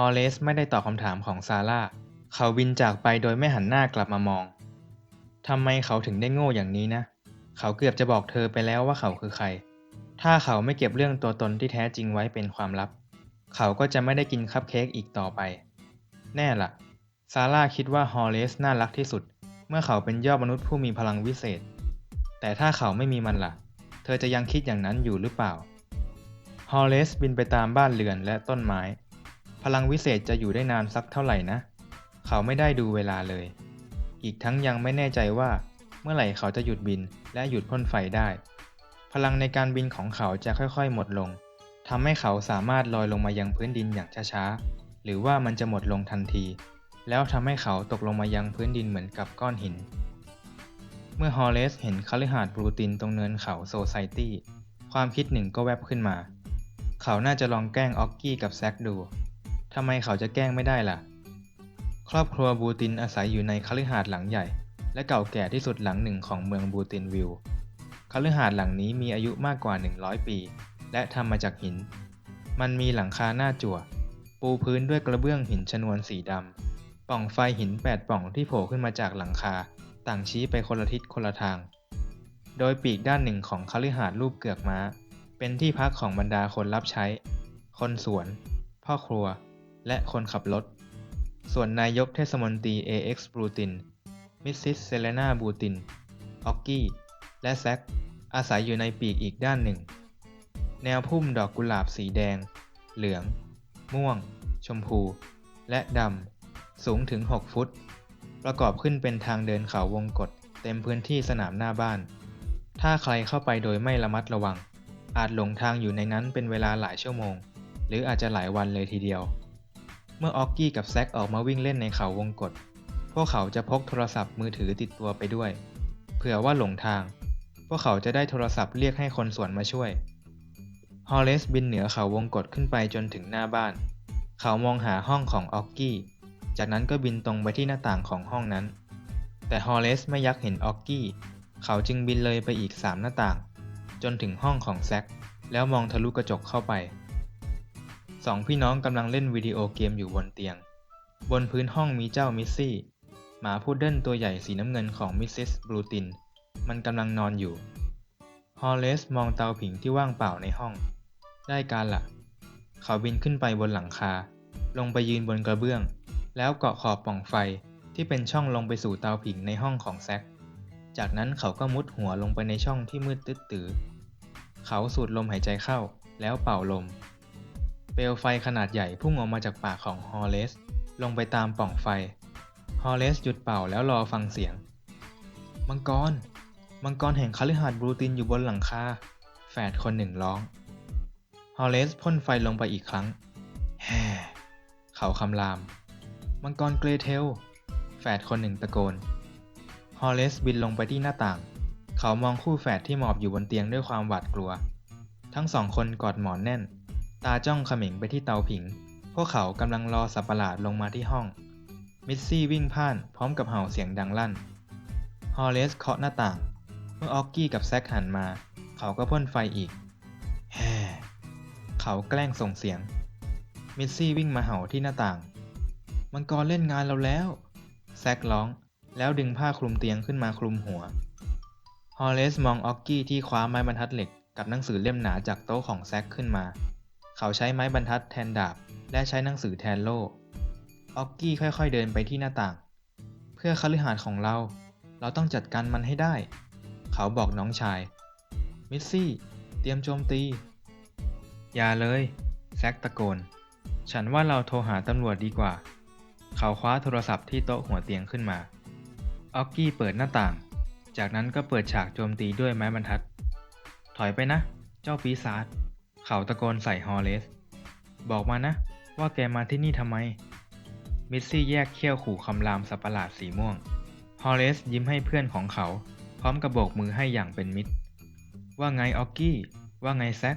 ฮอลเลสไม่ได้ตอบคำถามของซาร่า เขาบินจากไปโดยไม่หันหน้ากลับมามอง ทำไมเขาถึงได้โง่อย่างนี้นะ เขาเกือบจะบอกเธอไปแล้วว่าเขาคือใคร ถ้าเขาไม่เก็บเรื่องตัวตนที่แท้จริงไว้เป็นความลับ เขาก็จะไม่ได้กินคัพเค้กอีกต่อไป แน่ล่ะ ซาร่าคิดว่าฮอลเลสน่ารักที่สุด เมื่อเขาเป็นยอดมนุษย์ผู้มีพลังวิเศษ แต่ถ้าเขาไม่มีมันล่ะ เธอจะยังคิดอย่างนั้นอยู่หรือเปล่า ฮอลเลสบินไปตามบ้านเรือนและต้นไม้ ลังวิเศษจะอยู่ได้นานสักเท่าไหร่นะ เขาไม่ได้ดูเวลาเลย อีกทั้งยังไม่แน่ใจว่า เมื่อไหร่เขาจะหยุดบินและหยุดพ่นไฟได้ พลังในการบินของเขาจะค่อยๆ หมดลงทำให้เขาสามารถลอยลงมายังพื้นดินอย่างช้าๆ หรือว่ามันจะหมดลงทันที แล้วทำให้เขาตกลงมายังพื้นดินเหมือนกับก้อนหิน เมื่อฮอลเลสเห็นคฤหาสน์บรูตินตรงเนินเขาโซไซตี้ ความคิดหนึ่งก็แวบขึ้นมา เขาน่าจะลองแกล้งออกกี้กับแซกดู ทำไมเขาจะแกล้งไม่ได้ล่ะ ครอบครัวบูตินอาศัยอยู่ในคฤหาสน์หลังใหญ่ และเก่าแก่ที่สุดหลังหนึ่งของเมืองบูตินวิลคฤหาสน์หลังนี้มีอายุมากกว่า 100 ปี และทำมาจากหิน มันมีหลังคาหน้าจั่ว ปูพื้นด้วยกระเบื้องหินชนวนสีดำ ปล่องไฟหินแปดปล่องที่โผล่ขึ้นมาจากหลังคา ต่างชี้ไปคนละทิศคนละทาง โดยปีกด้านหนึ่งของคฤหาสน์รูปเกือกม้า เป็นที่พักของบรรดาคนรับใช้ คนสวน พ่อครัว และคนขับรถ ส่วนนายกเทศมนตรี AX บูติน มิสซิสเซเลนาบูติน ออกกี้ และแซคอาศัยอยู่ในปีกอีกด้านหนึ่ง แนวพุ่มดอกกุหลาบสีแดง เหลือง ม่วง ชมพู และดำ สูงถึง 6 ฟุต ประกอบขึ้นเป็นทางเดินเขาวงกฏเต็มพื้นที่สนามหน้าบ้าน ถ้าใครเข้าไปโดยไม่ระมัดระวัง อาจหลงทางอยู่ในนั้นเป็นเวลาหลายชั่วโมง หรืออาจจะหลายวันเลยทีเดียว เมื่อออกกี้กับแซคออกมาวิ่งเล่นในเขาวงกฏพวกเขาจะพกโทรศัพท์มือถือติดตัวไปด้วย เผื่อว่าหลงทาง พวกเขาจะได้โทรศัพท์เรียกให้คนสวนมาช่วย ฮอลเลสบินเหนือเขาวงกฏขึ้นไปจนถึงหน้าบ้าน เขามองหาห้องของออกกี้ จากนั้นก็บินตรงไปที่หน้าต่างของห้องนั้น แต่ฮอลเลสไม่ยักเห็นออกกี้ เขาจึงบินเลยไปอีกสามหน้าต่าง จนถึงห้องของแซคแล้วมองทะลุกระจกเข้าไป สองพี่น้องกำลังเล่นวิดีโอเกมอยู่บนเตียง บนพื้นห้องมีเจ้ามิสซี่ หมาพุดเดิ้ลตัวใหญ่สีน้ำเงินของมิสซิสบลูติน มันกำลังนอนอยู่ ฮอลเลสมองเตาผิงที่ว่างเปล่าในห้อง ได้การละเขาบินขึ้นไปบนหลังคา ลงไปยืนบนกระเบื้อง แล้วเกาะขอบปล่องไฟที่เป็นช่องลงไปสู่เตาผิงในห้องของแซคจากนั้นเขาก็มุดหัวลงไปในช่องที่มืดตึ๊ดตือ เขาสูดลมหายใจเข้า แล้วเป่าลม เปลวไฟขนาดใหญ่พุ่งออกมาจากปากของฮอลเลสลงไปตามป่องไฟ ฮอลเลสหยุดเป่าแล้วรอฟังเสียง มังกร มังกรแห่งคฤหาสน์บรูตินอยู่บนหลังคา แฝดคนหนึ่งร้อง ฮอลเลสพ่นไฟลงไปอีกครั้ง แฮ่เขาคำราม มังกรเกรเทล แฝดคนหนึ่งตะโกน ฮอลเลสบินลงไปที่หน้าต่าง เขามองคู่แฝดที่หมอบอยู่บนเตียงด้วยความหวาดกลัว ทั้งสองคนกอดหมอนแน่น ตาจ้องเขม็งไปที่เตาผิง พวกเขากำลังรอสัตว์ประหลาดลงมาที่ห้อง มิสซี่วิ่งผ่านพร้อมกับเห่าเสียงดังลั่น ฮอลเลสเคาะหน้าต่าง เมื่อออกกี้กับแซคหันมา เขาก็พ่นไฟอีก แฮ่เขาแกล้งส่งเสียง มิสซี่วิ่งมาเห่าที่หน้าต่าง มังกรเล่นงานเราแล้ว แซคร้อง แล้วดึงผ้าคลุมเตียงขึ้นมาคลุมหัว ฮอลเลสมองออกกี้ที่คว้าไม้บรรทัดเหล็กกับหนังสือเล่มหนาจากโต๊ะของแซคขึ้นมา เขาใช้ไม้บรรทัดแทนดาบ และใช้หนังสือแทนโล่ออกกี้ค่อยๆเดินไปที่หน้าต่าง เพื่อคฤหาสน์ของเรา เราต้องจัดการมันให้ได้ เขาบอกน้องชาย มิสซี่ เตรียมโจมตี อย่าเลย แซคตะโกน ฉันว่าเราโทรหาตำรวจดีกว่า เขาคว้าโทรศัพท์ที่โต๊ะหัวเตียงขึ้นมา ออกกี้เปิดหน้าต่าง จากนั้นก็เปิดฉากโจมตีด้วยไม้บรรทัด ถอยไปนะ เจ้าปีศาจ เขาตะโกนใส่ฮอลเลส บอกมานะ ว่าแกมาที่นี่ทำไม มิสซี่แยกเขี้ยวขู่คำรามสัตว์ประหลาดสีม่วง ฮอลเลสยิ้มให้เพื่อนของเขา พร้อมกับโบกมือให้อย่างเป็นมิตร ว่าไงออกกี้ ว่าไงแซค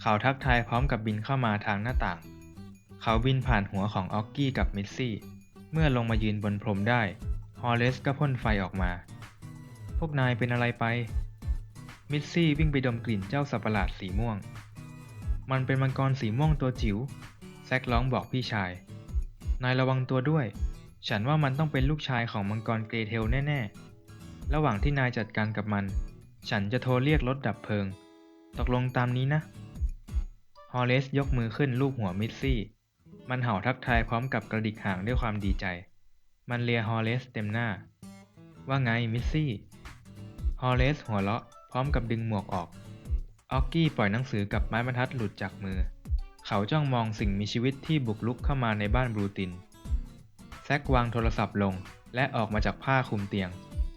เขาทักทายพร้อมกับบินเข้ามาทางหน้าต่าง เขาบินผ่านหัวของออกกี้กับมิสซี่ เมื่อลงมายืนบนพรมได้ ฮอลเลสก็พ่นไฟออกมา พวกนายเป็นอะไรไป มิสซี่วิ่งไปดมกลิ่นเจ้าสัตว์ประหลาดสีม่วง มันเป็นมังกรสีม่วงตัวจิ๋ว แซกร้องบอกพี่ชาย นายระวังตัวด้วย ฉันว่ามันต้องเป็นลูกชายของมังกรเกรเทลแน่ๆ ระหว่างที่นายจัดการกับมัน ฉันจะโทรเรียกรถดับเพลิง ตกลงตามนี้นะ ฮอลเลสยกมือขึ้นลูบหัวมิสซี่ มันเห่าทักทายพร้อมกับกระดิกหางด้วยความดีใจ มันเลียฮอลเลสเต็มหน้า ว่าไงมิสซี่ ฮอลเลสหัวเราะพร้อมกับดึงหมวกออก ออกกี้ปล่อยหนังสือกับไม้บรรทัดหลุดจากมือ เขาจ้องมองสิ่งมีชีวิตที่บุกลุกเข้ามาในบ้านบรูติน แซกวางโทรศัพท์ลงและออกมาจากผ้าคลุมเตียง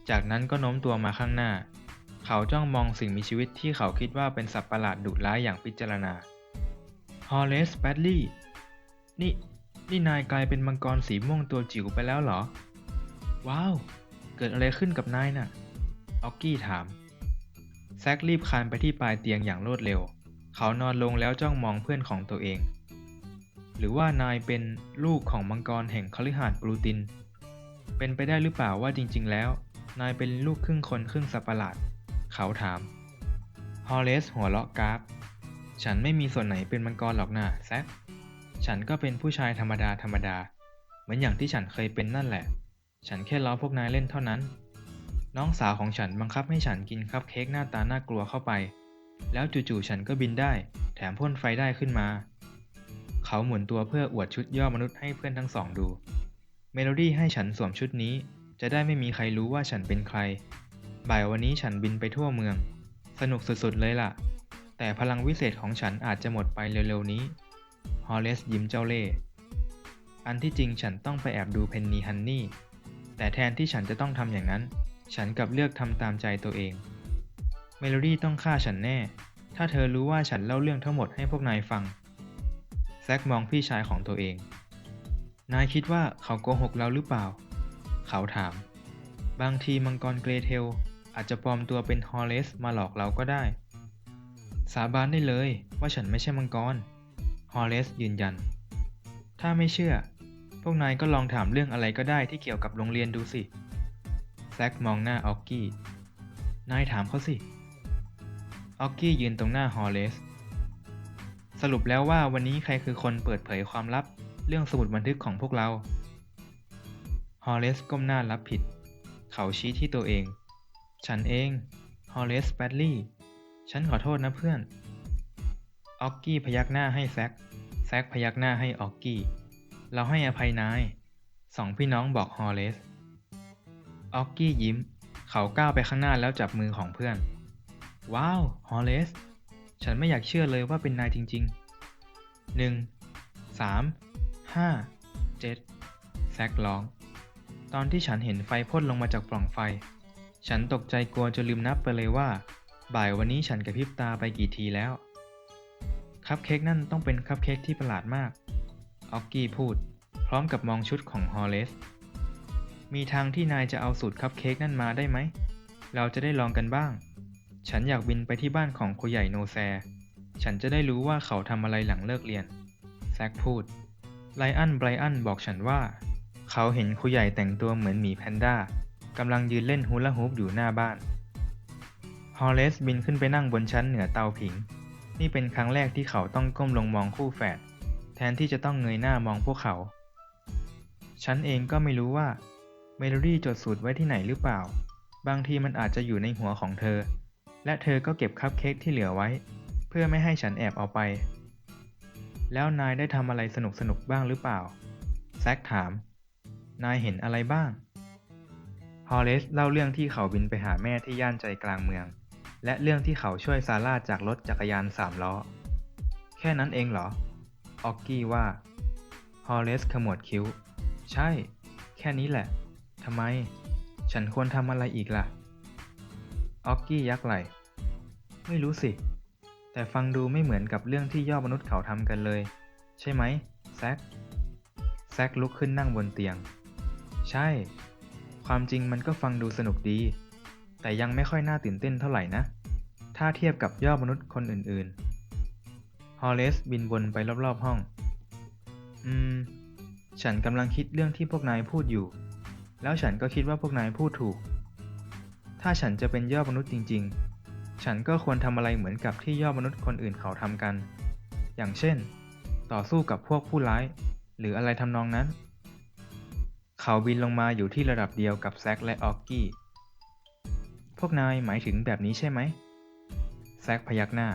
จากนั้นก็โน้มตัวมาข้างหน้า เขาจ้องมองสิ่งมีชีวิตที่เขาคิดว่าเป็นสัตว์ประหลาดดุร้ายอย่างพิจารณา ฮอลเลสแบดลี่ นี่ นี่นายกลายเป็นมังกรสีม่วงตัวจิ๋วไปแล้วเหรอ ว้าว เกิดอะไรขึ้นกับนายน่ะออกกี้ถาม แซกรีบคานไปที่ปลายเตียงอย่างรวดเร็ว เขานอนลงแล้วจ้องมองเพื่อนของตัวเอง หรือว่านายเป็นลูกของมังกรแห่งคฤหาสน์บรูติน เป็นไปได้หรือเปล่าว่าจริง ๆ แล้ว นายเป็นลูกครึ่งคนครึ่งสัตว์ประหลาด เขาถาม ฮอลเลสหัวเราะกราฟ ฉันไม่มีส่วนไหนเป็นมังกรหรอกนะแซกฉันก็เป็นผู้ชายธรรมดาธรรมดา เหมือนอย่างที่ฉันเคยเป็นนั่นแหละ ฉันแค่ล้อพวกนายเล่นเท่านั้น น้องสาวของฉันบังคับให้ฉันกินคัพเค้กหน้าตาน่ากลัวเข้าไป แล้วจู่ๆฉันก็บินได้ แถมพ่นไฟได้ขึ้นมา เขาหมุนตัวเพื่ออวดชุดย่อมนุษย์ให้เพื่อนทั้งสองดู เมโลดี้ให้ฉันสวมชุดนี้ จะได้ไม่มีใครรู้ว่าฉันเป็นใคร บ่ายวันนี้ฉันบินไปทั่วเมือง สนุกสุดๆเลยล่ะ แต่พลังวิเศษของฉันอาจจะหมดไปเร็วๆนี้ ฮอลเลสยิ้มเจ้าเล่ห์อันที่จริงฉันต้องไปแอบดูเพนนีฮันนี่ แต่แทนที่ฉันจะต้องทำอย่างนั้น ฉันกลับเลือกทำตามใจตัวเอง เมโลดี้ต้องฆ่าฉันแน่ ถ้าเธอรู้ว่าฉันเล่าเรื่องทั้งหมดให้พวกนายฟัง แซกมองพี่ชายของตัวเอง นายคิดว่าเขาโกหกเราหรือเปล่า เขาถาม บางทีมังกรเกรเทล อาจจะปลอมตัวเป็นฮอลเลสมาหลอกเราก็ได้ สาบานได้เลยว่าฉันไม่ใช่มังกร ฮอลเลสยืนยัน ถ้าไม่เชื่อ พวกนายก็ลองถามเรื่องอะไรก็ได้ที่เกี่ยวกับโรงเรียนดูสิ ซกมองหน้าออกกี้ นายถามเขาสิ ออกกี้ยืนตรงหน้าฮอลเลส สรุปแล้วว่าวันนี้ใครคือคนเปิดเผยความลับเรื่องสมุดบันทึกของพวกเรา ฮอลเลสก้มหน้ารับผิด เขาชี้ที่ตัวเอง ฉันเอง ฮอลเลสแบดลี่ ฉันขอโทษนะเพื่อน ออกกี้พยักหน้าให้แซก แซกพยักหน้าให้ออกกี้ เราให้อภัยนาย สองพี่น้องบอกฮอลเลส ออกกี้ยิ้ม เขาก้าวไปข้างหน้าแล้วจับมือของเพื่อน ว้าว ฮอลเลส ฉันไม่อยากเชื่อเลยว่าเป็นนายจริงๆหนึ่งสามห้าเจ็ดแซกร้อง ตอนที่ฉันเห็นไฟพ่นลงมาจากปล่องไฟ ฉันตกใจกลัวจนลืมนับไปเลยว่า บ่ายวันนี้ฉันกระพริบตาไปกี่ทีแล้ว คัพเค้กนั่นต้องเป็นคัพเค้กที่ประหลาดมาก ออกกี้พูด พร้อมกับมองชุดของฮอลเลส มีทางที่นายจะเอาสูตรคัพเค้กนั่นมาได้ไหม เราจะได้ลองกันบ้าง ฉันอยากบินไปที่บ้านของครูใหญ่โนแซ ฉันจะได้รู้ว่าเขาทำอะไรหลังเลิกเรียน แซกพูด ไลอันไบรอันบอกฉันว่า เขาเห็นครูใหญ่แต่งตัวเหมือนหมีแพนด้ากำลังยืนเล่นฮูลาฮูปอยู่หน้าบ้าน ฮอลเลสบินขึ้นไปนั่งบนชั้นเหนือเตาผิง นี่เป็นครั้งแรกที่เขาต้องก้มลงมองคู่แฝดแทนที่จะต้องเงยหน้ามองพวกเขา ฉันเองก็ไม่รู้ว่า เมโลดี้จดสูตรไว้ที่ไหนหรือเปล่า บางทีมันอาจจะอยู่ในหัวของเธอ และเธอก็เก็บคัพเค้กที่เหลือไว้ เพื่อไม่ให้ฉันแอบเอาไป แล้วนายได้ทำอะไรสนุกสนุกบ้างหรือเปล่า แซกถาม นายเห็นอะไรบ้าง ฮอลเลสเล่าเรื่องที่เขาบินไปหาแม่ที่ย่านใจกลางเมือง และเรื่องที่เขาช่วยซาร่าจากรถจักรยานสามล้อ แค่นั้นเองเหรอ ออกกี้ว่า ฮอลเลสขมวดคิ้ว ใช่ แค่นี้แหละ ทำไม ฉันควรทำอะไรอีกล่ะ ออกกี้ยักไหล ไม่รู้สิ แต่ฟังดูไม่เหมือนกับเรื่องที่ยอดมนุษย์เขาทำกันเลย ใช่ไหมแซกแซกลุกขึ้นนั่งบนเตียง ใช่ ความจริงมันก็ฟังดูสนุกดี แต่ยังไม่ค่อยน่าตื่นเต้นเท่าไหร่นะ ถ้าเทียบกับยอดมนุษย์คนอื่นๆ ฮอลเลสบินวนไปรอบๆห้อง อืม ฉันกำลังคิดเรื่องที่พวกนายพูดอยู่ แล้วฉันก็คิดว่าพวกนายพูดถูก ถ้าฉันจะเป็นยอดมนุษย์จริง ๆ ฉันก็ควรทำอะไรเหมือนกับที่ยอดมนุษย์คนอื่นเขาทำกัน อย่างเช่น ต่อสู้กับพวกผู้ร้าย หรืออะไรทำนองนั้น เขาบินลงมาอยู่ที่ระดับเดียวกับแซกและออกกี้ พวกนายหมายถึงแบบนี้ใช่ไหม แซกพยักหน้า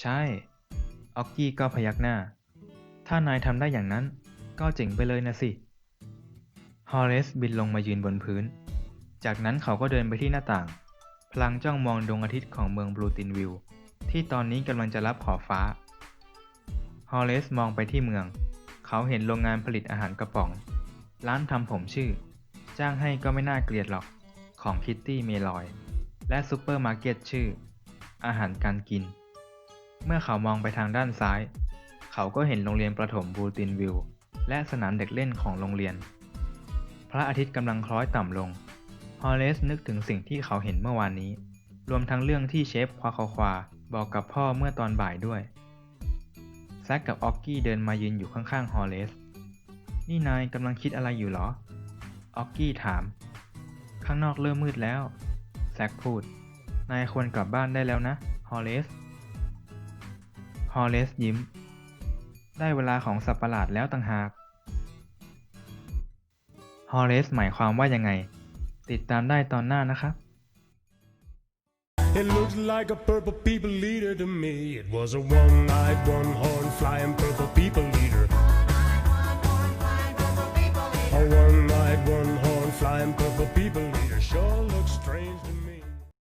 ใช่ ออกกี้ก็พยักหน้า ถ้านายทำได้อย่างนั้น ก็เจ๋งไปเลยนะสิ ฮอลเลสบินลงมายืนบนพื้น จากนั้นเขาก็เดินไปที่หน้าต่าง พลางจ้องมองดวงอาทิตย์ของเมืองบลูตินวิลที่ตอนนี้กำลังจะรับขอบฟ้า ฮอลเลสมองไปที่เมือง เขาเห็นโรงงานผลิตอาหารกระป๋อง ร้านทำผมชื่อ จ้างให้ก็ไม่น่าเกลียดหรอก ของคิตตี้เมลอย และซูเปอร์มาร์เก็ตชื่อ อาหารการกิน เมื่อเขามองไปทางด้านซ้าย เขาก็เห็นโรงเรียนประถมบลูตินวิลและสนามเด็กเล่นของโรงเรียน พระอาทิตย์กำลังคล้อยต่ำลง ฮอลเลสนึกถึงสิ่งที่เขาเห็นเมื่อวานนี้ รวมทั้งเรื่องที่เชฟควาควาควาบอกกับพ่อเมื่อตอนบ่ายด้วย แซกกับออกกี้เดินมายืนอยู่ข้างๆ ฮอลเลส นี่นายกำลังคิดอะไรอยู่เหรอ ออกกี้ถาม ข้างนอกเริ่มมืดแล้ว แซกพูด นายควรกลับบ้านได้แล้วนะ ฮอลเลส ฮอลเลสยิ้ม ได้เวลาของสัตว์ประหลาดแล้วต่างหาก ฮอลเลสหมายความว่ายังไง ติดตามได้ตอนหน้านะครับ It looked like a purple people leader to me. It was a one-eyed, one-horn flying purple people leader. A one-eyed, one-horn flying purple people leader sure looks strange to me.